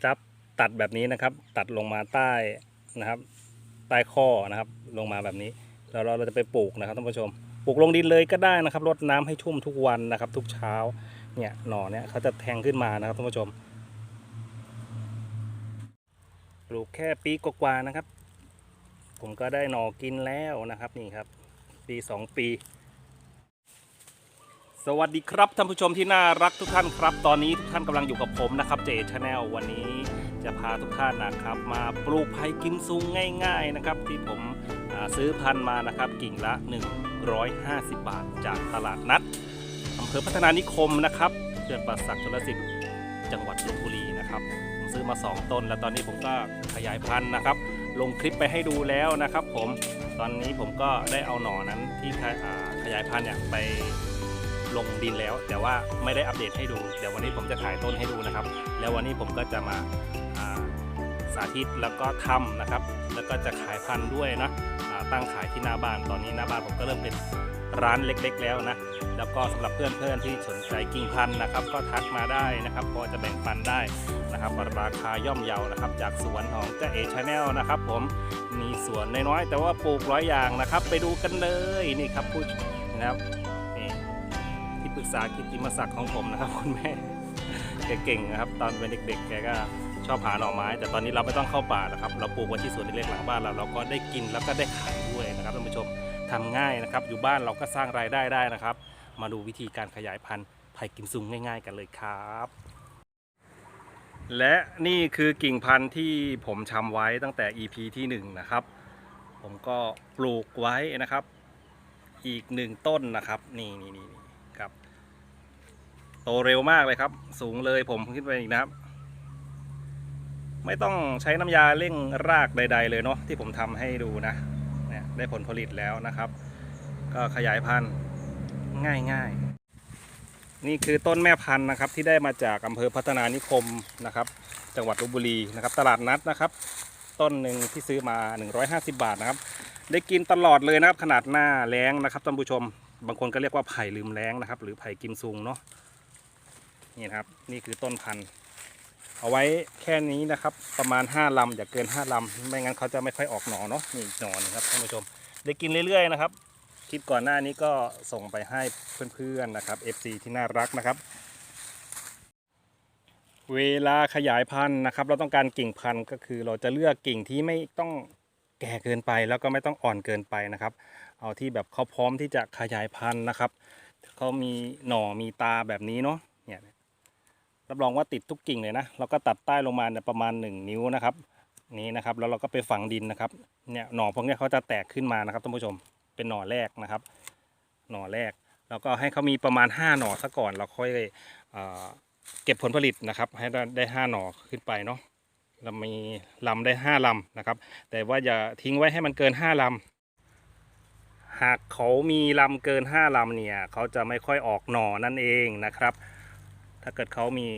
ครับ ตัดแบบนี้นะครับ ตัดลงมาใต้นะครับ ใต้ข้อนะครับ ลงมาแบบนี้ แล้วเราจะไปปลูกนะครับท่านผู้ชม ปลูกลงดินเลยก็ได้นะครับ รดน้ำให้ชุ่มทุกวันนะครับ ทุกเช้า เนี่ย หน่อเนี่ยเขาจะแทงขึ้นมานะครับท่านผู้ชม ปลูกแค่ปีกว่าๆนะครับ ผมก็ได้หน่อกินแล้วนะครับ นี่ครับ ปีสองปี สวัสดีครับท่านผู้ชมที่น่ารักทุกท่านครับ ตอนนี้ทุกท่านกำลังอยู่กับผมนะครับเจชาแนลวันนี้จะพาทุกท่านนะครับ มาปลูกไผ่กิมซุงง่าย ๆนะครับ ที่ผมซื้อพันธุ์มานะครับ กิ่งละ 150 บาท จากตลาดนัดอำเภอพัฒนานิคมนะครับเขื่อนป่าสักชลสิทธิ์จังหวัดลบบุรีนะครับผมซื้อมา 2 ต้น แล้วตอนนี้ผมก็ขยายพันธุ์นะครับ ลงคลิปไปให้ดูแล้วนะครับ ผมตอนนี้ผมก็ได้เอาหน่อนั้นที่ขยาขยายพันธุ์เนี่ยไป ลงดินแล้ว แต่ว่าไม่ได้อัปเดตให้ดูเดี๋ยววันนี้ผมจะถ่ายต้นให้ดูนะครับ แล้ววันนี้ผมก็จะมาสาธิตแล้วก็ทำนะครับ แล้วก็จะขายพันธุ์ด้วยนะตั้งขายที่หน้าบ้านตอนนี้หน้าบ้านผมก็เริ่มเป็นร้านเล็กๆ แล้วนะ แล้วก็สำหรับเพื่อนๆที่สนใจกิ่งพันธุ์นะครับ ก็ทักมาได้นะครับ พอจะแบ่งปันได้นะครับราคาย่อมเยานะครับ จากสวนของเจ้าเอชาแนลนะครับ ผมมีสวนน้อยๆแต่ว่าปลูกร้อยอย่างนะครับ ไปดูกันเลยนี่ครับผู้นะครับ กษากิติมศักดิ์ของผมนะครับคุณแม่แกเก่งนะครับ ตอนเป็นเด็กๆ แกก็ชอบหาหน่อไม้ แต่ตอนนี้เราไม่ต้องเข้าป่านะครับ เราปลูกไว้ที่สวนเล็กๆหลังบ้านเราเราก็ได้กินแล้วก็ได้ขายด้วยนะครับท่านผู้ชมทำง่ายนะครับ อยู่บ้านเราก็สร้างรายได้ได้นะครับ มาดูวิธีการขยายพันธุ์ไผ่กิมซุงง่าย ๆ กันเลยครับ และนี่คือกิ่งพันธุ์ที่ผมชำไว้ตั้งแต่ EP ที่1นะครับผมก็ปลูกไว้นะครับ อีกหนึ่งต้นนะครับ นี่นี่นี่ โตเร็วมากเลยครับ สูงเลยผมขึ้นไปอีกนะครับ ไม่ต้องใช้น้ำยาเร่งรากใด ๆ เลยเนาะที่ผมทำให้ดูนะเนี่ยได้ผลผลิตแล้วนะครับ ก็ขยายพันธุ์ง่ายๆ นี่คือต้นแม่พันธุ์นะครับที่ได้มาจากอำเภอพัฒนานิคมนะครับ จังหวัดลบบุรีนะครับ ตลาดนัดนะครับ ต้นหนึ่งที่ซื้อมา 150 บาทนะครับ ได้กินตลอดเลยนะครับ ขนาดหน้าแล้งนะครับท่านผู้ชม บางคนก็เรียกว่าไผ่ลืมแล้งนะครับ หรือไผ่กิมซุงเนาะ นี่นะครับ นี่คือต้นพันธุ์เอาไว้แค่นี้นะครับ ประมาณ5ลำอย่าเกิน5ลำไม่งั้นเขาจะไม่ค่อยออกหน่อเนาะนี่หน่อนะครับท่านผู้ชมได้กินเรื่อยๆนะครับคลิปก่อนหน้านี้ก็ส่งไปให้เพื่อนๆนะครับ FC ที่น่ารักนะครับ เวลาขยายพันธุ์นะครับ เราต้องการกิ่งพันธุ์ก็คือเราจะเลือกกิ่งที่ไม่ต้องแก่เกินไปแล้วก็ไม่ต้องอ่อนเกินไปนะครับ เอาที่แบบเขาพร้อมที่จะขยายพันธุ์นะครับเขามีหน่อมีตาแบบนี้เนาะ รับรองว่าติดทุกกิ่งเลยนะเราก็ตัดใต้ลงมาเนี่ยประมาณ 1 นิ้วนะครับ นี้นะครับแล้วเราก็ไปฝังดินนะครับเนี่ยหน่อพวกนี้เขาจะแตกขึ้นมานะครับท่านผู้ชมเป็นหน่อแรกนะครับ หน่อแรกแล้วก็ให้เขามีประมาณ 5 หน่อซะก่อนเราค่อยเอเก็บผลผลิตนะครับ ให้ได้ได้ 5 หน่อขึ้นไปเนาะเรามีลำได้ห้าลำนะครับ แต่ว่าอย่าทิ้งไว้ให้มันเกิน 5ลำหากเขามีลำเกิน 5ลำเนี่ยเขาจะไม่ค่อยออกหน่อนั่นเองนะครับ ถ้าเกิดเขามี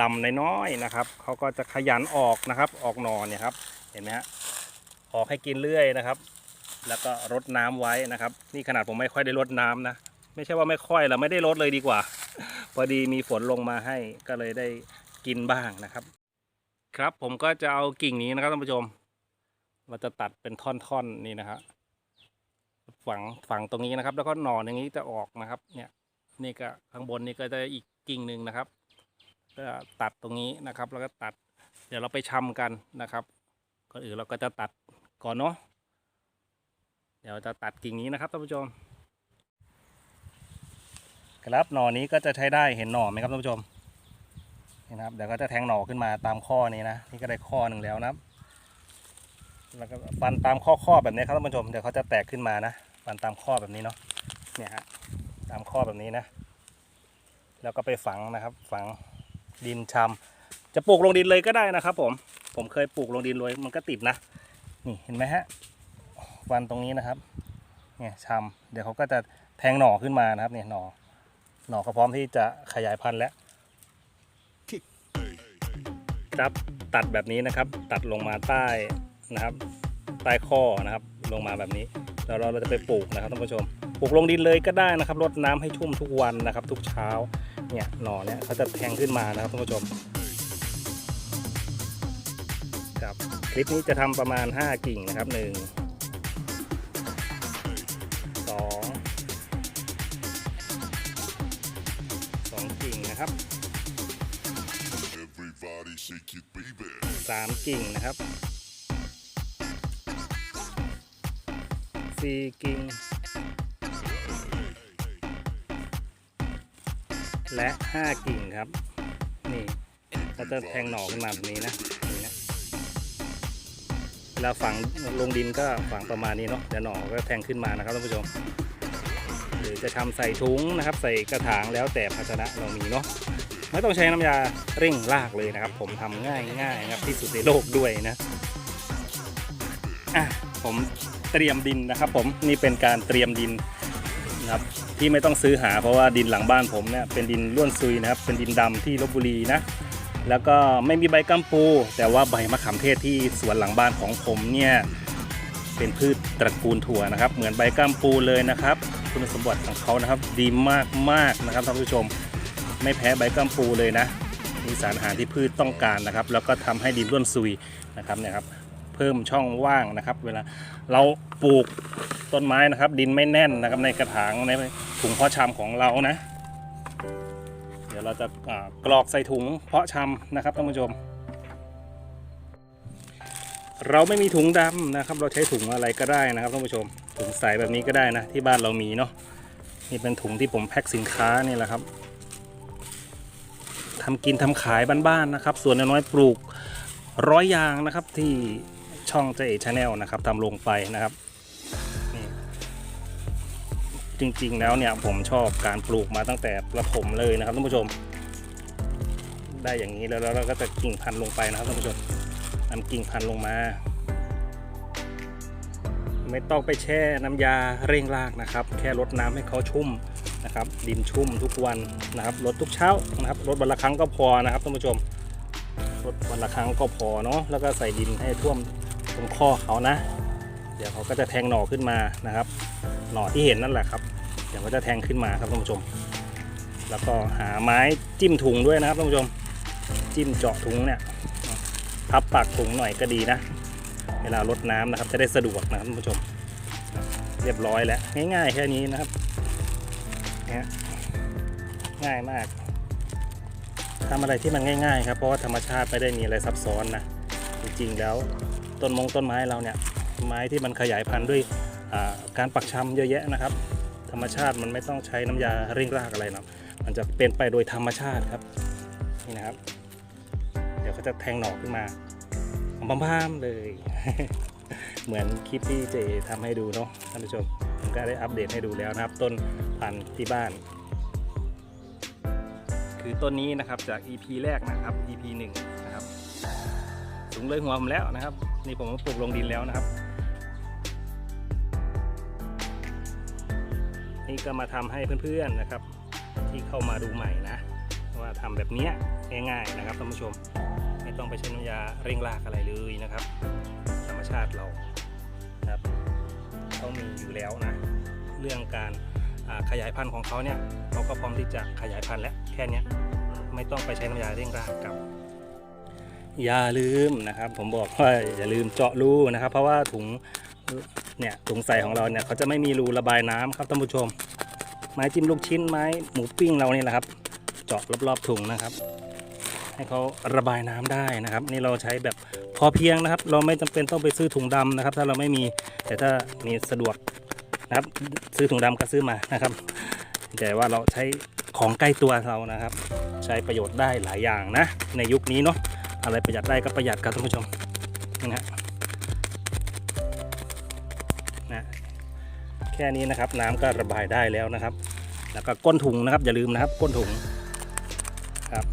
ลำน้อยๆนะครับเขาก็จะขยันออกนะครับ ออกหน่อเนี่ยครับ เห็นไหมฮะออกให้กินเรื่อยนะครับ แล้วก็รดน้ำไว้นะครับ นี่ขนาดผมไม่ค่อยได้รดน้ำนะ ไม่ใช่ว่าไม่ค่อยเราไม่ได้รดเลยดีกว่า พอดีมีฝนลงมาให้ก็เลยได้กินบ้างนะครับ ครับผมก็จะเอากิ่งนี้นะครับท่านผู้ชม เราจะตัดเป็นท่อนๆนี่นะครับฝังฝังตรงนี้นะครับ แล้วก็หน่ออย่างนี้จะออกนะครับ เนี่ย นี่ก็ข้างบนนี่ก็จะอีก กิ่งหนึ่งนะครับก็ตัดตรงนี้นะครับแล้วก็ตัด เดี๋ยวเราไปชำกันนะครับก่อนอื่นเราก็จะตัดก่อนเนาะเดี๋ยวจะตัดกิ่งนี้นะครับท่านผู้ชมครับหน่อนี้ก็จะใช้ได้เห็นหน่อไหมครับท่านผู้ชมนี่นะครับเดี๋ยวก็จะแทงหน่อขึ้นมาตามข้อนี้นะนี่ก็ได้ข้อหนึ่งแล้วนะครับแล้วก็ฟันตามข้อข้อแบบนี้ครับท่านผู้ชมเดี๋ยวเขาจะแตกขึ้นมานะฟันตามข้อแบบนี้เนาะเนี่ยฮะตามข้อแบบนี้นะ แล้วก็ไปฝังนะครับ ฝังดินชำจะปลูกลงดินเลยก็ได้นะครับ ผม ผมเคยปลูกลงดินเลยมันก็ติดนะ นี่เห็นไหมฮะฟันตรงนี้นะครับ เนี่ยชำเดี๋ยวเขาก็จะแทงหน่อขึ้นมานะครับ เนี่ยหน่อ หน่อก็พร้อมที่จะขยายพันธุ์แล้วครับตัดแบบนี้นะครับ ตัดลงมาใต้นะครับ ใต้ข้อนะครับ ลงมาแบบนี้แล้วเราเราจะไปปลูกนะครับท่านผู้ชม ปลูกลงดินเลยก็ได้นะครับรดน้ำให้ชุ่มทุกวันนะครับ ทุกเช้า เนี่ยหน่อเนี่ยเขาจะแทงขึ้นมานะครับท่านผู้ชมครับคลิปนี้จะทำประมาณ 5 กิ่งนะครับ 1 2 2 กิ่งนะครับ Everybody shake it, baby. 3กิ่งนะครับ 4 กิ่ง และ 5 กิ่งครับ นี่เราจะแทงหน่อขึ้นมาแบบนี้นะนี่นะเวลาฝังลงดินก็ฝังประมาณนี้เนาะเดี๋ยวหน่อก็แทงขึ้นมานะครับท่านผู้ชม หรือจะทำใส่ถุงนะครับ ใส่กระถางแล้วแต่ภาชนะเรามีเนาะไม่ต้องใช้น้ำยาเร่งรากเลยนะครับ ผมทำง่ายง่ายครับที่สุดในโลกด้วยนะอะผมเตรียมดินนะครับ ผมนี่เป็นการเตรียมดินนะครับ ที่ไม่ต้องซื้อหาเพราะว่าดินหลังบ้านผมเนี่ยเป็นดินล้วนซุยนะครับ เป็นดินดำที่ลบบุรีนะ แล้วก็ไม่มีใบกัมปู แต่ว่าใบมะขามเทศที่สวนหลังบ้านของผมเนี่ยเป็นพืชตระกูลถั่วนะครับ เหมือนใบกัมปูเลยนะครับ คุณสมบัติของเขานะครับ ดีมากมากๆนะครับท่านผู้ชม ไม่แพ้ใบกัมปูเลยนะ มีสารอาหารที่พืชต้องการนะครับ แล้วก็ทำให้ดินร่วนซุยนะครับเนี่ยครับ เพิ่มช่องว่างนะครับ เวลาเราปลูกต้นไม้นะครับ ดินไม่แน่นนะครับในกระถางในถุงเพาะชำของเรานะ เดี๋ยวเราจะกรอกใส่ถุงเพาะชำนะครับท่านผู้ชม เราไม่มีถุงดำนะครับ เราใช้ถุงอะไรก็ได้นะครับท่านผู้ชม ถุงใสแบบนี้ก็ได้นะ ที่บ้านเรามีเนาะนี่เป็นถุงที่ผมแพ็คสินค้านี่แหละครับทำกินทำขายบ้านๆนะครับ ส่วนน้อยๆปลูกร้อยยางนะครับที่ ช่องเจเอชาแนลนะครับทำลงไปนะครับจริงๆแล้วเนี่ยผมชอบการปลูกมาตั้งแต่ประถมเลยนะครับท่านผู้ชม ได้อย่างนี้แล้วแล้วเราก็จะกิ่งพันธุ์ลงไปนะครับท่านผู้ชมนำกิ่งพันธุ์ลงมา ไม่ต้องไปแช่น้ำยาเร่งรากนะครับ แค่รดน้ำให้เขาชุ่มนะครับ ดินชุ่มทุกวันนะครับรดทุกเช้านะครับรดวันละครั้งก็พอนะครับท่านผู้ชมรดวันละครั้งก็พอเนาะแล้วก็ใส่ดินให้ท่วม ตรงข้อเขานะ เดี๋ยวเขาก็จะแทงหน่อขึ้นมานะครับ หน่อที่เห็นนั่นแหละครับ เดี๋ยวก็จะแทงขึ้นมาครับท่านผู้ชม แล้วก็หาไม้จิ้มถุงด้วยนะครับท่านผู้ชม จิ้มเจาะถุงเนี่ยพับปากถุงหน่อยก็ดีนะ เวลารดน้ำนะครับ จะได้สะดวกนะครับท่านผู้ชม เรียบร้อยแล้วง่ายๆแค่นี้นะครับเนี่ยง่ายมากทำอะไรที่มันง่ายๆครับเพราะว่าธรรมชาติไม่ได้มีอะไรซับซ้อนนะจริงๆแล้ว ต้นมงต้นไม้เราเนี่ยไม้ที่มันขยายพันธุ์ด้วยการปักชำเยอะแยะนะครับ ธรรมชาติมันไม่ต้องใช้น้ำยาเร่งรากอะไรนะมันจะเป็นไปโดยธรรมชาติครับนี่นะครับ เดี๋ยวเขาจะแทงหน่อขึ้นมาพามๆเลย เหมือนคลิปที่เจทำให้ดูเนาะท่านผู้ชมผมก็ได้อัปเดตให้ดูแล้วนะครับ ต้นพันธุ์ที่บ้าน คือต้นนี้นะครับจาก EP แรกนะครับ EP 1นะครับสูงเลยหัวผมแล้วนะครับ นี่ผมก็ปลูกลงดินแล้วนะครับ นี่ก็มาทำให้เพื่อนๆนะครับ ที่เข้ามาดูใหม่นะ ว่าทำแบบเนี้ยง่ายๆนะครับท่านผู้ชม ไม่ต้องไปใช้น้ำยาเร่งรากอะไรเลยนะครับ ธรรมชาติเราครับเขามีอยู่แล้วนะ เรื่องการขยายพันธุ์ของเขาเนี่ยเขาก็พร้อมที่จะขยายพันธุ์แล้วแค่นี้ไม่ต้องไปใช้น้ำยาเร่งรากกับ อย่าลืมนะครับ ผมบอกว่าอย่าลืมเจาะรูนะครับ เพราะว่าถุงเนี่ยถุงใส่ของเราเนี่ยเขาจะไม่มีรูระบายน้ำครับท่านผู้ชม ไม้จิ้มลูกชิ้นไม้หมูปิ้งเรานี่แหละครับ เจาะรอบๆถุงนะครับ ให้เขาระบายน้ำได้นะครับ นี่เราใช้แบบพอเพียงนะครับ เราไม่จำเป็นต้องไปซื้อถุงดำนะครับ ถ้าเราไม่มีแต่ถ้ามีสะดวกนะครับ ซื้อถุงดำก็ซื้อมานะครับ แต่ว่าเราใช้ของใกล้ตัวเรานะครับ ใช้ประโยชน์ได้หลายอย่างนะ ในยุคนี้เนาะ อะไรประหยัดได้ก็ประหยัดครับท่านผู้ชมนี่นะนะแค่นี้นะครับน้ำก็ระบายได้แล้วนะครับ แล้วก็ก้นถุงนะครับ อย่าลืมนะครับ ก้นถุงครับ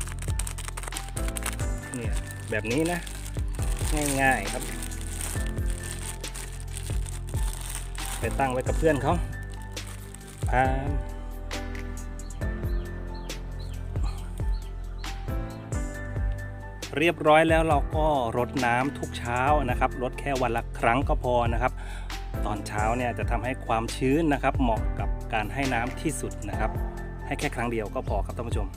เนี่ยแบบนี้นะ ง่ายๆครับ ไปตั้งไว้กับเพื่อนเขาพา เรียบร้อยแล้วเราก็รดน้ำทุกเช้านะครับรดแค่วันละครั้งก็พอนะครับ ตอนเช้าเนี่ยจะทำให้ความชื้นนะครับ เหมาะกับการให้น้ำที่สุดนะครับ ให้แค่ครั้งเดียวก็พอครับท่านผู้ชม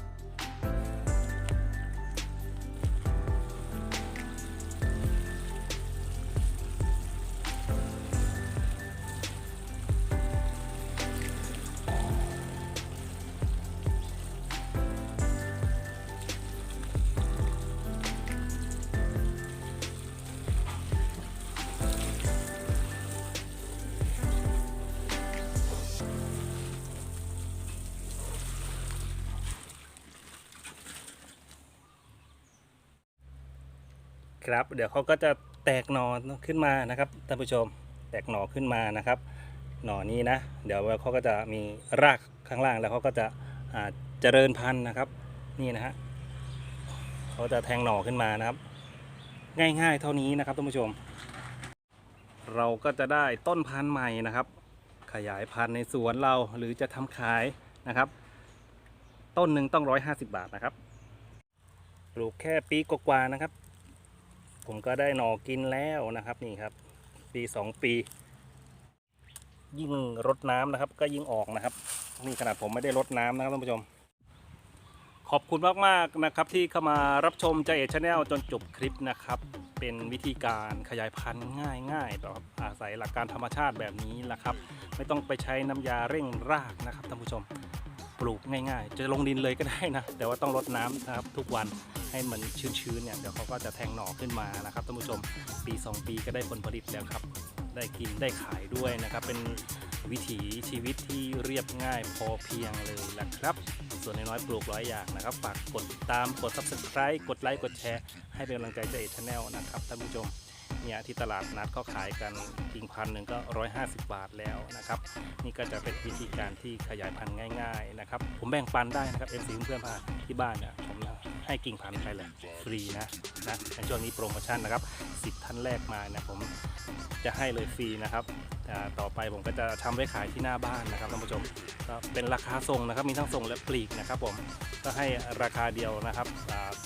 ครับ เดี๋ยวเขาก็จะแตกหน่อขึ้นมานะครับท่านผู้ชมแตกหน่อขึ้นมานะครับ หน่อนี้นะ เดี๋ยวเขาก็จะมีรากข้างล่างแล้วเขาก็จะเจริญพันธุ์นะครับ นี่นะฮะเขาจะแทงหน่อขึ้นมานะครับ ง่ายๆเท่านี้นะครับท่านผู้ชม เราก็จะได้ต้นพันธุ์ใหม่นะครับ ขยายพันธุ์ในสวนเราหรือจะทำขายนะครับ ต้นหนึ่งต้องร้อยห้าสิบบาทนะครับปลูกแค่ปีกว่าๆนะครับ ผมก็ได้หน่อกินแล้วนะครับนี่ครับ ปีสองปี ยิ่งรดน้ำนะครับ ก็ยิ่งออกนะครับ นี่ขนาดผมไม่ได้รดน้ำนะครับท่านผู้ชม ขอบคุณมากๆนะครับ ที่เข้ามารับชมใจเอชแนลจนจบคลิปนะครับ เป็นวิธีการขยายพันธุ์ง่ายๆแบบอาศัยหลักการธรรมชาติแบบนี้แหละครับ ไม่ต้องไปใช้น้ำยาเร่งรากนะครับท่านผู้ชม ปลูกง่ายๆ จะลงดินเลยก็ได้นะ แต่ว่าต้องรดน้ำนะครับทุกวันให้มันชื้นๆเนี่ยเดี๋ยวเขาก็จะแทงหน่อขึ้นมานะครับท่านผู้ชมปี 2 ปีก็ได้ผลผลิตแล้วครับ ได้กินได้ขายด้วยนะครับ เป็นวิถีชีวิตที่เรียบง่ายพอเพียงเลยแหละครับ ส่วนน้อยปลูกร้อยอย่างนะครับ ฝากกดติดตามกด subscribe กดไลค์กดแชร์ให้เป็นกำลังใจเจเอชแนลนะครับท่านผู้ชม เนี่ยที่ตลาดนัดเขาขายกันกิ่งพันหนึ่งก็ 150 บาทแล้วนะครับ นี่ก็จะเป็นวิธีการที่ขยายพันธุ์ง่าย ๆนะครับ ผมแบ่งปันได้นะครับเอ็มซีเพื่อนๆพาที่บ้านเนี่ยผมให้กิ่งพันธุ์ไปเลยฟรีนะนะในช่วงนี้โปรโมชั่นนะครับ 10 ท่านแรกมาเนี่ยผมจะให้เลยฟรีนะครับต่อไปผมก็จะทำไว้ขายที่หน้าบ้านนะครับท่านผู้ชมก็เป็นราคาส่งนะครับมีทั้งส่งและปลีกนะครับผมก็ให้ราคาเดียวนะครับ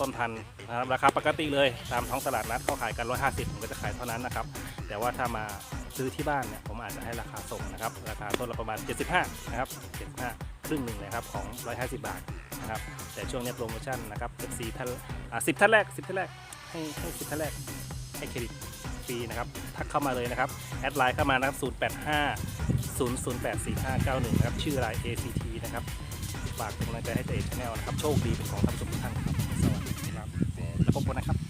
ต้นพันนะครับราคาปกติเลยตามท้องตลาดนัดเขาขายกัน 150 ผมก็จะขายเท่านั้นนะครับ แต่ว่าถ้ามาซื้อที่บ้านเนี่ยผมอาจจะให้ราคาส่งนะครับ ราคาต้นละประมาณ 75 นะครับ 75 ครึ่งหนึ่งเลยครับของ 150 บาทนะครับ แต่ช่วงนี้โปรโมชั่นนะครับ FC ท่านอ่า10 ท่านแรก 10 ท่านแรก ให้ให้ 10 ท่านแรก ให้เครดิตฟรีนะครับ ทักเข้ามาเลยนะครับ แอดไลน์เข้ามานะครับ 085 008 4591 นะครับ ชื่อราย ACT นะครับ ฝากเป็นกำลังใจให้เจเอชแนลนะครับ โชคดีเป็นของท่านผู้ชมทุกท่าน บสวัสดีครับแล้วพบกันนะครับ